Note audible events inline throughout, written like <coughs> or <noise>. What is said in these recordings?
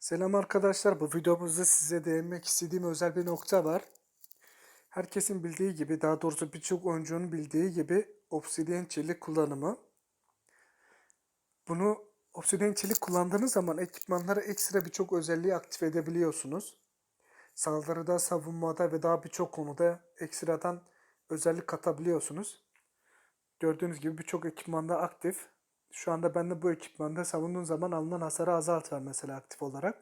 Selam arkadaşlar. Bu videomuzda size değinmek istediğim özel bir nokta var. Herkesin bildiği gibi, daha doğrusu birçok oyuncunun bildiği gibi obsidian çelik kullanımı. Bunu obsidian çelik kullandığınız zaman ekipmanlara ekstra birçok özelliği aktif edebiliyorsunuz. Saldırıda, savunmada ve daha birçok konuda ekstradan özellik katabiliyorsunuz. Gördüğünüz gibi birçok ekipmanda aktif. Şu anda bende bu ekipmanda savunduğun zaman alınan hasarı azalt mesela aktif olarak.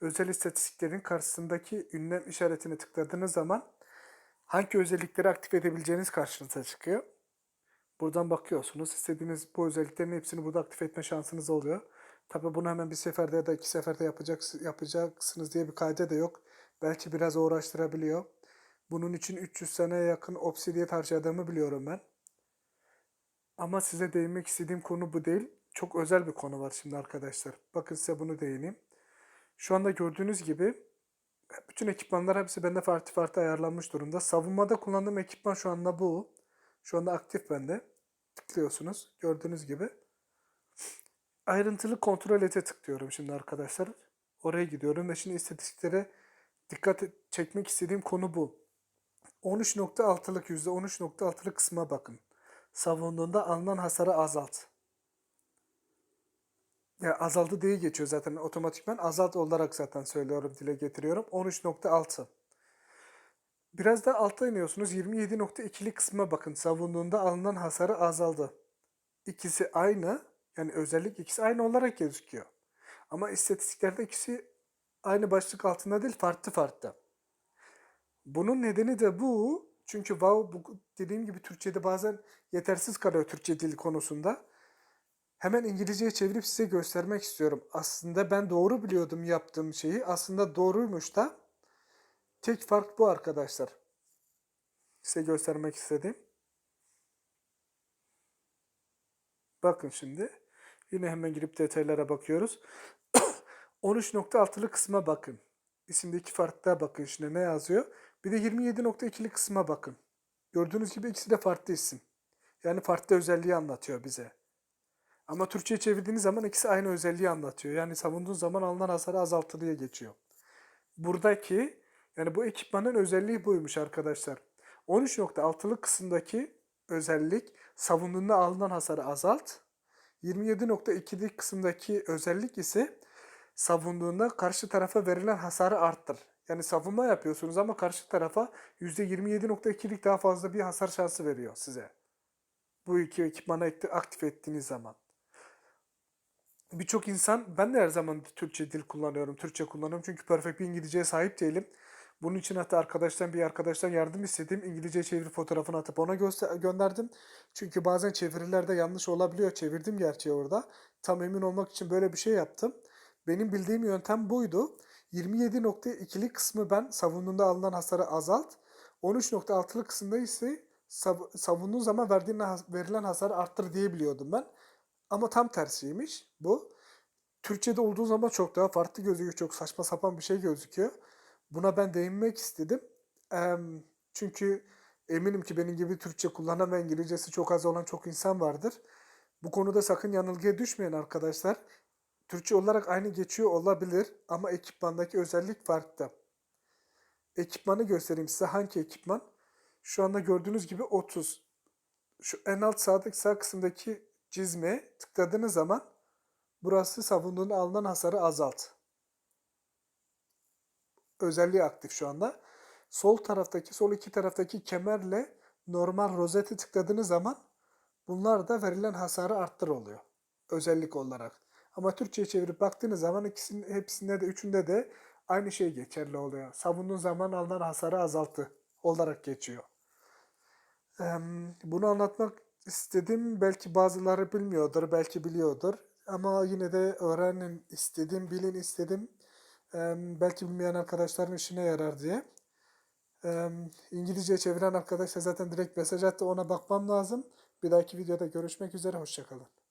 Özel istatistiklerin karşısındaki ünlem işaretine tıkladığınız zaman hangi özellikleri aktif edebileceğiniz karşınıza çıkıyor. Buradan bakıyorsunuz. İstediğiniz bu özelliklerin hepsini burada aktif etme şansınız oluyor. Tabi bunu hemen bir seferde ya da iki seferde yapacaksınız, yapacaksınız diye bir kayda da yok. Belki biraz uğraştırabiliyor. Bunun için 300 seneye yakın obsidiyet harcadığımı biliyorum ben. Ama size değinmek istediğim konu bu değil. Çok özel bir konu var şimdi arkadaşlar. Bakın size bunu değineyim. Şu anda gördüğünüz gibi bütün ekipmanlar hepsi bende farklı farklı ayarlanmış durumda. Savunmada kullandığım ekipman şu anda bu. Şu anda aktif bende. Tıklıyorsunuz. Gördüğünüz gibi. Ayrıntılı kontrol ete tıklıyorum şimdi arkadaşlar. Oraya gidiyorum ve şimdi istatistiklere dikkat çekmek istediğim konu bu. 13.6'lık %13.6'lık kısma bakın. Savunduğunda alınan hasarı azalt. Ya azaldı diye geçiyor zaten otomatikman. Azalt olarak zaten söylüyorum, dile getiriyorum. 13.6. Biraz da altta iniyorsunuz. 27.2'li kısma bakın. Savunduğunda alınan hasarı azaldı. İkisi aynı. Yani özellik ikisi aynı olarak gözüküyor. Ama istatistiklerde ikisi aynı başlık altında değil, farklı farklı. Bunun nedeni de bu. Çünkü wow bu dediğim gibi Türkçe'de bazen yetersiz kalıyor Türkçe dil konusunda. Hemen İngilizceye çevirip size göstermek istiyorum. Aslında ben doğru biliyordum yaptığım şeyi. Aslında doğruymuş da. Tek fark bu arkadaşlar. Size göstermek istedim. Bakın şimdi. Yine hemen girip detaylara bakıyoruz. <coughs> 13.6'lı kısma bakın. İsimdeki farklığa bakın şimdi ne yazıyor. Bir de 27.2'li kısma bakın. Gördüğünüz gibi ikisi de farklı isim. Yani farklı özelliği anlatıyor bize. Ama Türkçe'ye çevirdiğiniz zaman ikisi aynı özelliği anlatıyor. Yani savunduğun zaman alınan hasarı azaltır diye geçiyor. Buradaki yani bu ekipmanın özelliği buymuş arkadaşlar. 13.6'lık kısımdaki özellik savunduğunda alınan hasarı azalt. 27.2'lik kısımdaki özellik ise savunduğunda karşı tarafa verilen hasarı arttır. Yani savunma yapıyorsunuz ama karşı tarafa %27.2'lik daha fazla bir hasar şansı veriyor size. Bu iki ekipmanı aktif ettiğiniz zaman. Birçok insan, ben de her zaman Türkçe dil kullanıyorum, Türkçe kullanıyorum çünkü perfect bir İngilizceye sahip değilim. Bunun için hatta arkadaştan bir arkadaştan yardım istedim. İngilizce çeviri fotoğrafını atıp ona göster- gönderdim. Çünkü bazen çevirilerde yanlış olabiliyor. Çevirdim gerçi orada. Tam emin olmak için böyle bir şey yaptım. Benim bildiğim yöntem buydu. 27.2'lik kısmı ben savunduğunda alınan hasarı azalt. 13.6'lık kısımda ise sav- savunduğun zaman verdiğin verilen hasarı arttır diye biliyordum ben. Ama tam tersiymiş bu. Türkçe'de olduğu zaman çok daha farklı gözüküyor. Çok saçma sapan bir şey gözüküyor. Buna ben değinmek istedim. Çünkü eminim ki benim gibi Türkçe kullanan ve İngilizcesi çok az olan çok insan vardır. Bu konuda sakın yanılgıya düşmeyin arkadaşlar. Türkçe olarak aynı geçiyor olabilir ama ekipmandaki özellik farklı. Ekipmanı göstereyim size. Hangi ekipman? Şu anda gördüğünüz gibi 30. Şu en alt sağdaki sağ kısımdaki çizmeye tıkladığınız zaman burası savunduğunda alınan hasarı azalt. Özelliği aktif şu anda. Sol taraftaki, sol iki taraftaki kemerle normal rozeti tıkladığınız zaman bunlar da verilen hasarı arttır oluyor. Özellik olarak. Ama Türkçe'ye çevirip baktığınız zaman ikisinin hepsinde de üçünde de aynı şey geçerli oluyor. Savunduğun zaman alınan hasarı azaltı olarak geçiyor. Bunu anlatmak istedim. Belki bazıları bilmiyordur, belki biliyordur. Ama yine de öğrenin istedim, bilin istedim. Belki bilmeyen arkadaşların işine yarar diye. İngilizce çeviren arkadaşlar zaten direkt mesaj attı. Ona bakmam lazım. Bir dahaki videoda görüşmek üzere. Hoşçakalın.